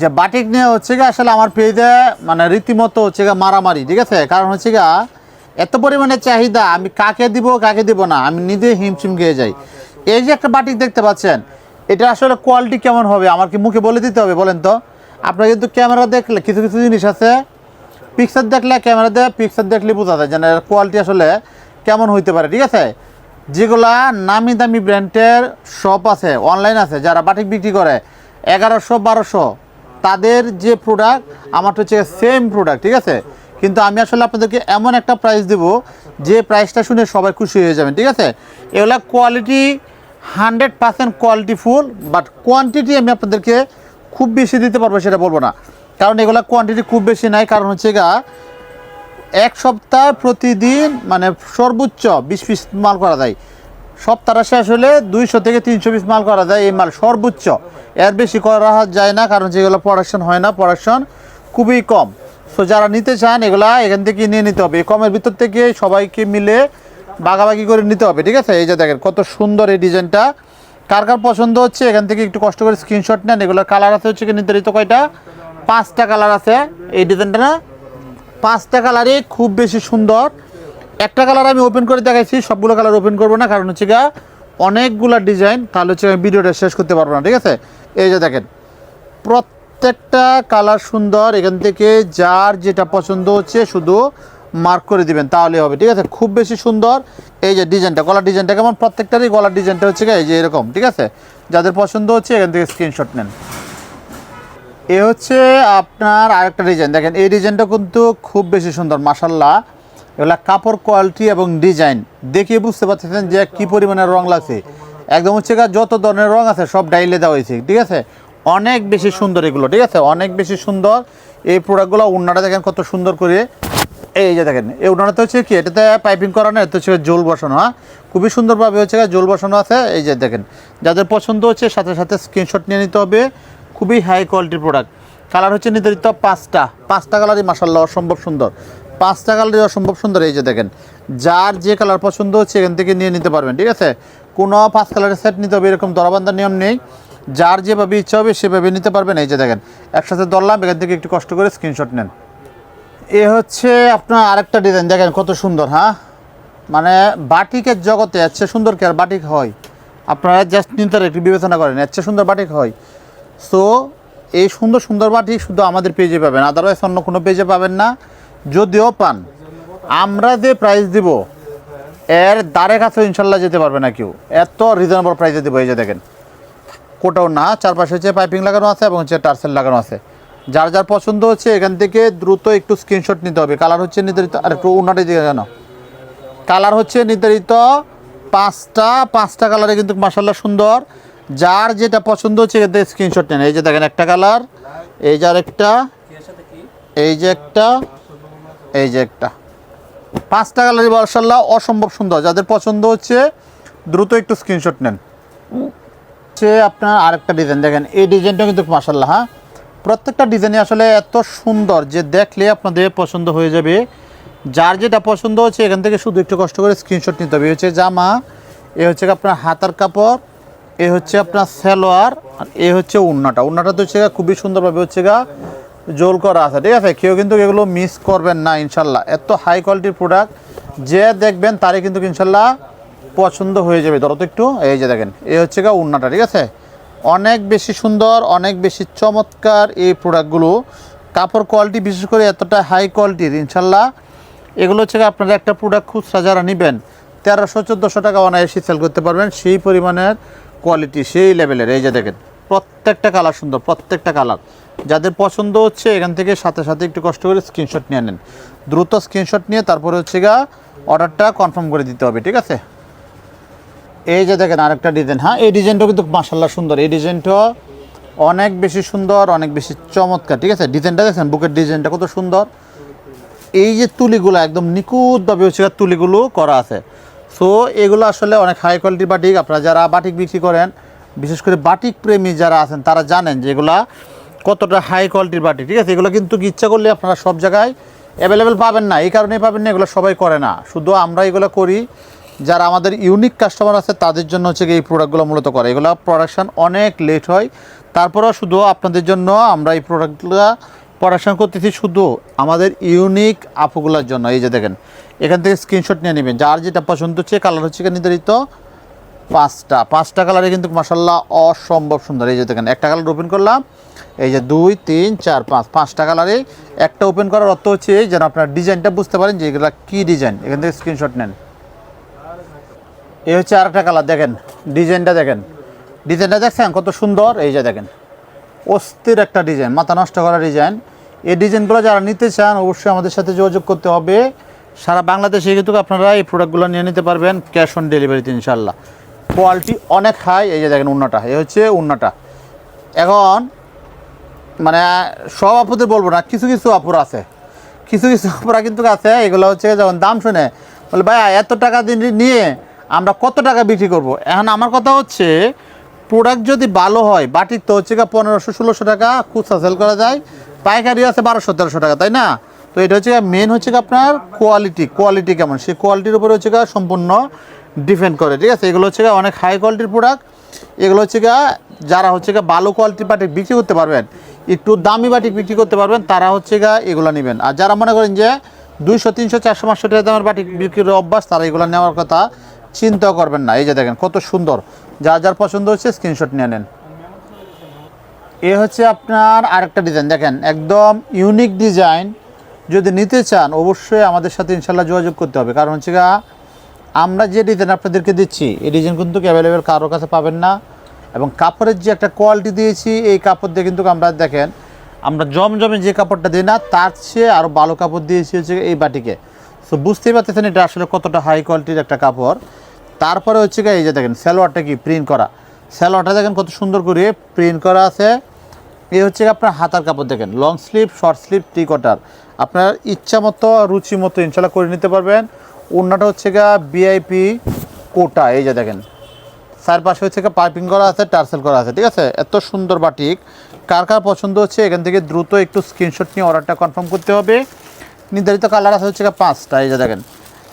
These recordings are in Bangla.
যে বাটিক নিয়ে হচ্ছে গিয়ে আসলে আমার পেজে মানে রীতিমতো হচ্ছে গিয়ে মারামারি, ঠিক আছে? কারণ হচ্ছে গিয়া এত পরিমাণে চাহিদা, আমি কাকে দিব কাকে দিব না, আমি নিজে হিমশিম খেয়ে যাই। এই যে একটা বাটিক দেখতে পাচ্ছেন, এটা আসলে কোয়ালিটি কেমন হবে? আমার কি মুখে বলে দিতে হবে, বলেন তো? আপনারা কিন্তু ক্যামেরা দেখলে, কিছু কিছু জিনিস আছে পিকচার দেখলে ক্যামেরা দিয়ে পিকচার দেখলে বোঝা যায় যে কোয়ালিটি আসলে কেমন হইতে পারে, ঠিক আছে? যেগুলা নামি দামি ব্র্যান্ডের শপ আছে অনলাইন আছে, যারা বাটিক বিক্রি করে, এগারোশো, বারোশো তাদের যে প্রোডাক্ট আমার হচ্ছে সেম প্রোডাক্ট ঠিক আছে? কিন্তু আমি আসলে আপনাদেরকে এমন একটা প্রাইস দেব, যে প্রাইসটা শুনে সবাই খুশি হয়ে যাবেন, ঠিক আছে? এগুলা quality hundred percent quality full but quantity আমি আপনাদেরকে খুব বেশি দিতে পারব সেটা বলব না। কারণ এগুলো কোয়ান্টিটি খুব বেশি নাই, কারণ হচ্ছে গা এক সপ্তাহ প্রতিদিন মানে সর্বোচ্চ বিশ পিস মাল করা যায়। সপ্তাহটা শেষ হলে দুইশো থেকে তিনশো পিস মাল করা যায় এই মাল, সর্বোচ্চ। এর বেশি করা যায় না, কারণ যেগুলো প্রোডাকশন হয় না প্রোডাকশন খুবই কম। সো যারা নিতে চান, এগুলা এখান থেকে নিয়ে নিতে হবে। কমের ভিতর থেকে সবাইকে মিলে বাগাবাগি করে নিতে হবে, ঠিক আছে? এই যে দেখেন, কত সুন্দর এই ডিজাইনটা। কার কার পছন্দ হচ্ছে, এখান থেকে একটু কষ্ট করে স্ক্রিনশট নেন। এগুলোর কালার আছে হচ্ছে কি নির্ধারিত কয়টা? পাঁচটা কালার আছে। এই ডিজাইনটা না, পাঁচটা কালারই খুব বেশি সুন্দর। একটা কালার আমি ওপেন করে দেখাইছি, সবগুলো কালার ওপেন করব না, কারণ হচ্ছে গা অনেকগুলো ডিজাইন তাহলে হচ্ছে আমি ভিডিওটা শেষ করতে পারব না, ঠিক আছে? এই যে দেখেন, প্রত্যেকটা কালার সুন্দর, এখান থেকে যার যেটা পছন্দ হচ্ছে শুধু মার্ক করে দিবেন, তাহলে হবে, ঠিক আছে? খুব বেশি সুন্দর, এই যে ডিজাইনটা গলার ডিজাইনটা কেমন? প্রত্যেকটারই গলার ডিজাইনটা হচ্ছে এই যে এরকম, ঠিক আছে? যাদের পছন্দ হচ্ছে, এখান থেকে স্ক্রিনশট নেন। এ হচ্ছে আপনার আরেকটা ডিজাইন দেখেন, এই ডিজাইনটা কিন্তু খুব বেশি সুন্দর মাসাল্লাহ এগুলা কাপড় কোয়ালিটি এবং ডিজাইন দেখিয়ে বুঝতে পারতেছেন যে কি পরিমাণের রং লাগছে। একদম হচ্ছে যত ধরনের রং আছে সব ডাইলে দেওয়া হয়েছে, ঠিক আছে? অনেক বেশি সুন্দর এগুলো, ঠিক আছে? অনেক বেশি সুন্দর। এই প্রোডাক্টগুলো উন্নাটা দেখেন কত সুন্দর করে। এই যে দেখেন, এই উন্নাটা হচ্ছে কি, এটাতে পাইপিং করা না এটা হচ্ছে জোল বসানো হ্যাঁ? খুবই সুন্দরভাবে হচ্ছে জোল বসানো আছে। এই যে দেখেন, যাদের পছন্দ হচ্ছে সাথে সাথে স্ক্রিনশট নিয়ে নিতে হবে। খুবই হাই কোয়ালিটির প্রোডাক্ট কালার হচ্ছে নির্ধারিত পাঁচটা পাঁচটা কালারই মাসাল্লাহ অসম্ভব সুন্দর। পাঁচটা কালার কালারই অসম্ভব সুন্দর, এই যে দেখেন, যার যে কালার পছন্দ হচ্ছে এখান থেকে নিয়ে নিতে পারবেন, ঠিক আছে? কোনো পাঁচ কালারের সেট নিতে হবে, এরকম দরাবান্ধার নিয়ম নেই। যার যেভাবে ইচ্ছা হবে সেভাবে নিতে পারবেন, এই যে দেখেন, একসাথে দরলাম এখান থেকে একটু কষ্ট করে স্ক্রিনশট নেন। এ হচ্ছে আপনার আরেকটা ডিজাইন দেখেন কত সুন্দর হ্যাঁ? মানে বাটিকের জগতে এর সুন্দর কি আর বাটিক হয়? আপনারা জাস্ট নিতে একটু বিবেচনা করেন এর সুন্দর বাটিক হয়। সো এই সুন্দর সুন্দর বাটিক শুধু আমাদের পেজে পাবেন আদারওয়াইজ অন্য কোনো পেজে পাবেন না। যদিও পান, আমরা যে প্রাইস দিব, এর দ্বারে কাছে ইনশাল্লাহ যেতে পারবে না কেউ। এত রিজনেবল প্রাইসে দেবো, এই যে দেখেন। কোটাও না, চারপাশে হচ্ছে পাইপিং লাগানো আছে এবং হচ্ছে টার্সেল লাগানো আছে। যার যার পছন্দ হচ্ছে, এখান থেকে দ্রুত একটু স্ক্রিনশট নিতে হবে। কালার হচ্ছে নির্ধারিত, আর একটু উন্নতি দিকে জানো। কালার হচ্ছে নির্ধারিত পাঁচটা পাঁচটা কালারে কিন্তু মাসাল্লাহ সুন্দর। যার যেটা পছন্দ হচ্ছে, এখান থেকে স্ক্রিনশট নেন। এই যে দেখেন একটা কালার এই যে আরেকটা, এই যে একটা এই যে একটা। পাঁচটা কালারই মাসাল্লাহ অসম্ভব সুন্দর। যাদের পছন্দ হচ্ছে, দ্রুত একটু স্ক্রিনশট নেন। হচ্ছে আপনার আরেকটা ডিজাইন দেখেন, এই ডিজাইনটা কিন্তু মাসাল্লাহ হ্যাঁ? প্রত্যেকটা ডিজাইনই আসলে এত সুন্দর যে দেখলে আপনাদের পছন্দ হয়ে যাবে। যার যেটা পছন্দ হচ্ছে, এখান থেকে শুধু একটু কষ্ট করে স্ক্রিনশট নিতে হবে। হচ্ছে জামা, এ হচ্ছে আপনার হাতার কাপড়, এ হচ্ছে আপনার সালোয়ার, আর এ হচ্ছে উন্নাটা। উন্নাটা তো হচ্ছে খুবই সুন্দরভাবে হচ্ছে গা জোল করা আছে, ঠিক আছে? কেউ কিন্তু এগুলো মিস করবেন না, ইনশাল্লাহ। এত হাই কোয়ালিটির প্রোডাক্ট যে দেখবেন তারই কিন্তু ইনশাল্লাহ পছন্দ হয়ে যাবে। ধরো তো একটু, এই যে দেখেন এই হচ্ছে গা উন্নাটা, ঠিক আছে? অনেক বেশি সুন্দর, অনেক বেশি চমৎকার এই প্রোডাক্টগুলো কাপড় কোয়ালিটি বিশেষ করে এতটা হাই কোয়ালিটির ইনশাল্লাহ। এগুলো হচ্ছে আপনারা একটা প্রোডাক্ট খুচরা যারা নেবেন, তেরোশো, চোদ্দোশো টাকা অনায়াসি সেল করতে পারবেন, সেই পরিমাণের কোয়ালিটি সেই লেভেলের এই যে দেখেন প্রত্যেকটা কালার সুন্দর, প্রত্যেকটা কালার। যাদের পছন্দ হচ্ছে এখান থেকে সাথে সাথে একটু কষ্ট করে স্ক্রিনশট নিয়ে নেন। দ্রুত স্ক্রিনশট নিয়ে তারপরে হচ্ছে গা অর্ডারটা কনফার্ম করে দিতে হবে, ঠিক আছে? এই যে দেখেন আরেকটা ডিজাইন হ্যাঁ এই ডিজাইনটাও কিন্তু মাসাল্লাহ সুন্দর। এই ডিজাইনটা অনেক বেশি সুন্দর, অনেক বেশি চমৎকার, ঠিক আছে? ডিজাইনটা দেখেন, বুকের ডিজাইনটা কত সুন্দর। এই যে তুলিগুলো একদম নিখুঁতভাবে হচ্ছে তুলিগুলো করা আছে। সো এগুলো আসলে অনেক হাই কোয়ালিটির বাটিক আপনারা যারা বাটিক বিক্রি করেন বিশেষ করে বাটিক প্রেমী যারা আছেন, তারা জানেন যে এগুলা কতটা হাই কোয়ালিটির বাটি, ঠিক আছে? এগুলো কিন্তু ইচ্ছা করলে আপনারা সব জায়গায় অ্যাভেলেবেল পাবেন না, এই কারণেই পাবেন না, এগুলো সবাই করে না। শুধু আমরা এগুলো করি, যারা আমাদের ইউনিক কাস্টমার আছে, তাদের জন্য হচ্ছে এই প্রোডাক্টগুলো মূলত করে। এগুলো প্রোডাকশান অনেক লেট হয়, তারপরেও শুধু আপনাদের জন্য আমরা এই প্রোডাক্টগুলো প্রোডাকশান করতেছি শুধু আমাদের ইউনিক আপুগুলোর জন্য। এই যে দেখেন, এখান থেকে স্ক্রিনশট নিয়ে নেবেন, যার যেটা পছন্দ হচ্ছে কালার হচ্ছে নির্ধারিত পাঁচটা। পাঁচটা কালারে কিন্তু মাসাল্লাহ অসম্ভব সুন্দর। এই যে দেখেন, একটা কালার ওপেন করলাম, এই যে দুই, তিন, চার, পাঁচ। পাঁচটা কালারে একটা ওপেন করার অর্থ হচ্ছে এই, যেন আপনার ডিজাইনটা বুঝতে পারেন যে এগুলো কী ডিজাইন। এখান থেকে স্ক্রিনশট নেন। এই হচ্ছে আরেকটা কালার দেখেন, ডিজাইনটা দেখেন। ডিজাইনটা দেখছেন? কত সুন্দর। এই যে দেখেন, অস্থির একটা ডিজাইন, মাথা নষ্ট করা ডিজাইন। এই ডিজাইনগুলো যারা নিতে চান, অবশ্যই আমাদের সাথে যোগাযোগ করতে হবে। সারা বাংলাদেশে কিন্তু আপনারা এই প্রোডাক্টগুলো নিয়ে নিতে পারবেন ক্যাশ অন ডেলিভারিতে ইনশাল্লাহ কোয়ালিটি অনেক হাই, এই যে দেখেন উন্নাটা, এই হচ্ছে উন্নাটা। এখন মানে সব আপুদের বলব না, কিছু কিছু আপুর আছে। কিছু কিছু আপুরা কিন্তু আছে, এগুলো হচ্ছে যখন দাম শুনে, বলে ভাই এত টাকা দিন নিয়ে আমরা কত টাকা বিক্রি করব? এখন আমার কথা হচ্ছে প্রোডাক্ট যদি ভালো হয় বাটিক তো হচ্ছে পনেরোশো, ষোলোশো টাকা, খুচরা সেল করা যায়, পাইকারি আছে বারোশো, তেরোশো টাকা, তাই না? তো এটা হচ্ছে মেন হচ্ছে আপনার কোয়ালিটি কোয়ালিটি কেমন? সেই কোয়ালিটির উপরে হচ্ছে সম্পূর্ণ ডিপেন্ড করে, ঠিক আছে? এগুলো হচ্ছে অনেক হাই কোয়ালিটির প্রোডাক্ট এগুলো হচ্ছে যারা হচ্ছে ভালো কোয়ালিটির বাটিক বিক্রি করতে পারবেন, একটু দামি বাটিক বিক্রি করতে পারবেন, তারা হচ্ছে এগুলো নেবেন। আর যারা মনে করেন যে দুইশো, তিনশো, চারশো, পাঁচশো টাকা দামের বাটিক বিক্রির অভ্যাস, তারা এগুলো নেওয়ার কথা চিন্তা করবেন না। এই যে দেখেন, কত সুন্দর। যার যার পছন্দ হচ্ছে স্ক্রিনশট নিয়ে নেন। এ হচ্ছে আপনার আরেকটা ডিজাইন দেখেন, একদম ইউনিক ডিজাইন যদি নিতে চান, অবশ্যই আমাদের সাথে ইনশাল্লাহ যোগাযোগ করতে হবে। কারণ হচ্ছে গা আমরা যে ডিজাইন আপনাদেরকে দিচ্ছি, এই ডিজাইন কিন্তু অ্যাভেলেবেল কারোর কাছে পাবেন না। এবং কাপড়ের যে একটা কোয়ালিটি দিয়েছি, এই কাপড় দিয়ে কিন্তু আমরা দেখেন, আমরা জমজমে যে কাপড়টা দিই না, তার চেয়ে আরও ভালো কাপড় দিয়েছি হচ্ছে এই বাটিকে। সো বুঝতেই পারতেছেন এটা আসলে কতটা হাই কোয়ালিটির একটা কাপড়। তারপরে হচ্ছে এই যে দেখেন, সালোয়ারটা কি প্রিন্ট করা। সালোয়ারটা দেখেন কত সুন্দর করে প্রিন্ট করা আছে। এই হচ্ছে আপনার হাতার কাপড় দেখেন। লং স্লিভ শর্ট স্লিভ টি কটার আপনার ইচ্ছা মতো, রুচি মতো ইনশাল্লাহ করে নিতে পারবেন। অন্যটা হচ্ছে গিয়ে বিআইপি কোটা, এই যে দেখেন। চারপাশে হচ্ছে গিয়ে পাইপিং করা আছে, টার্সেল করা আছে, ঠিক আছে? এত সুন্দর বাটিক কার কার পছন্দ হচ্ছে, এখান থেকে দ্রুত একটু স্ক্রিনশট নিয়ে অর্ডারটা কনফার্ম করতে হবে। নির্ধারিত কালার আছে হচ্ছে গিয়ে পাঁচটা, এই যে দেখেন।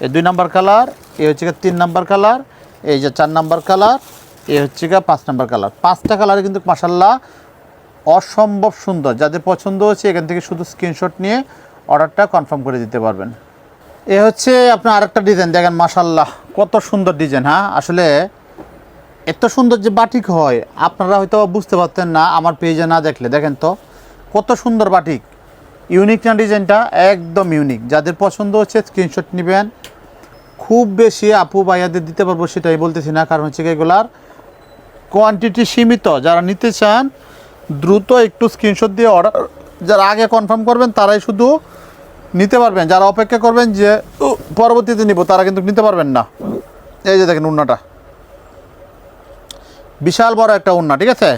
এই দুই নাম্বার কালার এই হচ্ছে গিয়ে তিন নাম্বার কালার এই যে চার নাম্বার কালার এই হচ্ছে গিয়ে পাঁচ নাম্বার কালার পাঁচটা কালারে কিন্তু মাসাল্লাহ অসম্ভব সুন্দর। যাদের পছন্দ হচ্ছে এখান থেকে শুধু স্ক্রিনশট নিয়ে অর্ডারটা কনফার্ম করে দিতে পারবেন। এ হচ্ছে আপনার আরেকটা ডিজাইন দেখেন মাসাল্লাহ কত সুন্দর ডিজাইন হ্যাঁ? আসলে এত সুন্দর যে বাটিক হয়, আপনারা হয়তো বুঝতে পারতেন না, আমার পেজে না দেখলে। দেখেন তো, কত সুন্দর বাটিক ইউনিক না ডিজাইনটা একদম ইউনিক যাদের পছন্দ হচ্ছে স্ক্রিনশট নেবেন। খুব বেশি আপু ভাইয়াদের দিতে পারব সেটাই বলতেছি না, কারণ হচ্ছে এগুলার কোয়ান্টিটি সীমিত। যারা নিতে চান দ্রুত একটু স্ক্রিনশট দিয়ে অর্ডার যারা আগে কনফার্ম করবেন, তারাই শুধু নিতে পারবেন। যারা অপেক্ষা করবেন যে পরবর্তীতে নিব, তারা কিন্তু নিতে পারবেন না। এই যে দেখেন উন্নাটা। বিশাল বড় একটা উন্না, ঠিক আছে?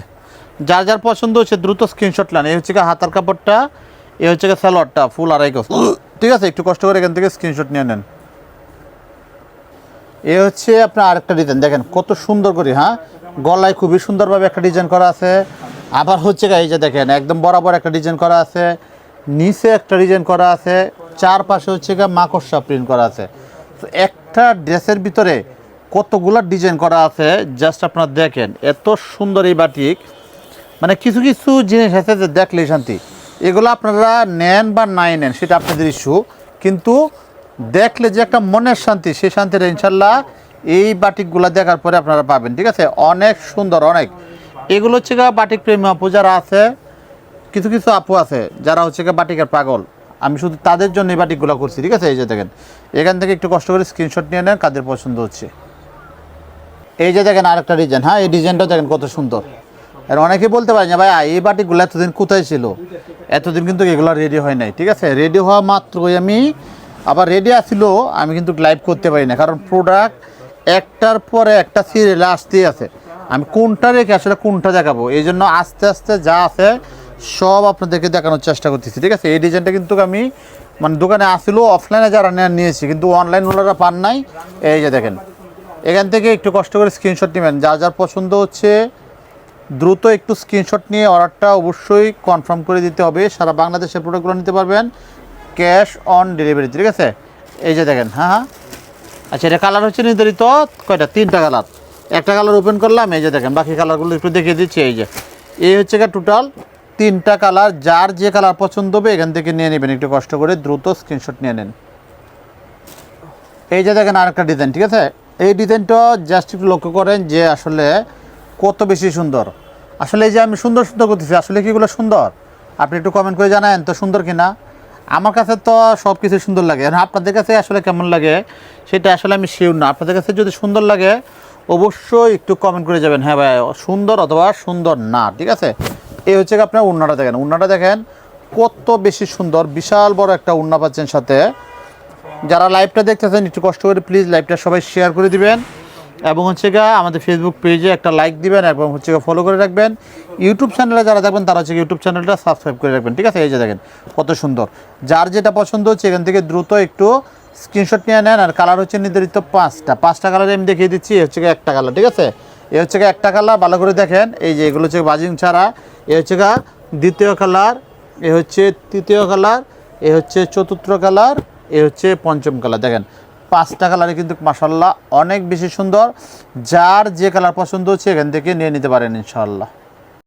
যার যার পছন্দ হচ্ছে দ্রুত স্ক্রিনশট নেন। এই হচ্ছে হাতার কাপড়টা এ হচ্ছে স্যালোয়ারটা ফুল আড়াই গজ। ঠিক আছে? একটু কষ্ট করে এখান থেকে স্ক্রিনশট নিয়ে নেন। এ হচ্ছে আপনার আরেকটা ডিজাইন দেখেন, কত সুন্দর করে হ্যাঁ? গলায় খুবই সুন্দরভাবে একটা ডিজাইন করা আছে। আবার হচ্ছে এই যে দেখেন, একদম বরাবর একটা ডিজাইন করা আছে, নিচে একটা ডিজাইন করা আছে, চারপাশে হচ্ছে গা মাকড়সা প্রিন্ট করা আছে। তো একটা ড্রেসের ভিতরে কতগুলো ডিজাইন করা আছে জাস্ট আপনারা দেখেন, এত সুন্দর এই বাটিক। মানে কিছু কিছু জিনিস আছে যে দেখলেই শান্তি। এগুলো আপনারা নেন বা নাই নেন, সেটা আপনাদের ইস্যু কিন্তু দেখলে যে একটা মনের শান্তি, সেই শান্তিটা ইনশাল্লাহ এই বাটিকগুলো দেখার পরে আপনারা পাবেন, ঠিক আছে? অনেক সুন্দর, অনেক। এগুলো হচ্ছে বাটিক প্রেমী আপু যারা আছে, কিছু কিছু আপু আছে যারা হচ্ছে বাটিকের পাগল। আমি শুধু তাদের জন্য এই বাটিকগুলো করছি, ঠিক আছে? এই যে দেখেন, এখান থেকে একটু কষ্ট করে স্ক্রিনশট নিয়ে নেন, কাদের পছন্দ হচ্ছে। এই যে দেখেন আরেকটা ডিজাইন হ্যাঁ এই ডিজাইনটা দেখেন কত সুন্দর। আর অনেকে বলতে পারেন ভাই এই বাটিগুলো এতদিন কোথায় ছিল? এতদিন কিন্তু এগুলো রেডি হয় নাই, ঠিক আছে? রেডি হওয়া মাত্রই আমি, আবার রেডি আসছিল আমি কিন্তু লাইভ করতে পারি না, কারণ প্রোডাক্ট একটার পরে একটা সিরিয়ালে আসতেই আছে। আমি কোনটা রেখে আসলে কোনটা দেখাবো? এই জন্য আস্তে আস্তে যা আছে সব আপনাদেরকে দেখানোর চেষ্টা করতেছি, ঠিক আছে? এই ডিজাইনটা কিন্তু আমি মানে দোকানে আসিল অফলাইনে যারা নিয়েছি, কিন্তু অনলাইন ওনারা পান নাই। এই যে দেখেন, এখান থেকে একটু কষ্ট করে স্ক্রিনশট নেবেন। যার যার পছন্দ হচ্ছে, দ্রুত একটু স্ক্রিনশট নিয়ে অর্ডারটা অবশ্যই কনফার্ম করে দিতে হবে। সারা বাংলাদেশের প্রোডাক্টগুলো নিতে পারবেন। ক্যাশ অন ডেলিভারি ঠিক আছে? এই যে দেখেন হ্যাঁ হ্যাঁ। আচ্ছা এটা কালার হচ্ছে নির্ধারিত, কয়টা? তিনটা কালার একটা কালার ওপেন করলাম, এই যে দেখেন, বাকি কালারগুলো একটু দেখিয়ে দিচ্ছি, এই যে। এই হচ্ছে গা টোটাল তিনটা কালার, যার যে কালার পছন্দ হবে এখান থেকে নিয়ে নেবেন, একটু কষ্ট করে দ্রুত স্ক্রিনশট নিয়ে নেন। এই যে দেখেন আরেকটা ডিজাইন ঠিক আছে? এই ডিজাইনটা জাস্ট একটু লক্ষ্য করেন যে আসলে কত বেশি সুন্দর। আসলে এই যে আমি সুন্দর সুন্দর করতেছি, আসলে কি এগুলো সুন্দর? আপনি একটু কমেন্ট করে জানান তো সুন্দর কিনা? আমার কাছে তো সব কিছু সুন্দর লাগে। আপনাদের কাছে আসলে কেমন লাগে, সেটা আসলে আমি শিওর না। আপনাদের কাছে যদি সুন্দর লাগে অবশ্যই একটু কমেন্ট করে যাবেন। হ্যাঁ ভাই, সুন্দর অথবা সুন্দর না, ঠিক আছে? এই হচ্ছে আপনার উন্নাটা দেখেন। উন্নাটা দেখেন, কত বেশি সুন্দর, বিশাল বড় একটা উন্না পাচ্ছেন সাথে। যারা লাইভটা দেখতেছেন, একটু কষ্ট করে প্লিজ লাইভটা সবাই শেয়ার করে দিবেন। এবং হচ্ছে গা আমাদের ফেসবুক পেজে একটা লাইক দিবেন এবং হচ্ছে গা ফলো করে রাখবেন। ইউটিউব চ্যানেলে যারা দেখবেন, তারা হচ্ছে ইউটিউব চ্যানেলটা সাবস্ক্রাইব করে রাখবেন, ঠিক আছে? এই যে দেখেন, কত সুন্দর। যার যেটা পছন্দ হচ্ছে, এখান থেকে দ্রুত একটু স্ক্রিনশট নিয়ে নেন আর কালার হচ্ছে নির্ধারিত পাঁচটা। পাঁচটা কালারে আমি দেখিয়ে দিচ্ছি, এ হচ্ছে একটা কালার, ঠিক আছে? এ হচ্ছে একটা কালার, ভালো করে দেখেন, এই যে এগুলো হচ্ছে বাজিং ছাড়া, এ হচ্ছে দ্বিতীয় কালার, এ হচ্ছে তৃতীয় কালার, এ হচ্ছে চতুর্থ কালার, এ হচ্ছে পঞ্চম কালার। দেখেন, পাঁচটা কালারে কিন্তু মাসাল্লাহ অনেক বেশি সুন্দর। যার যে কালার পছন্দ হচ্ছে এখান থেকে নিয়ে নিতে পারেন ইনশাল্লাহ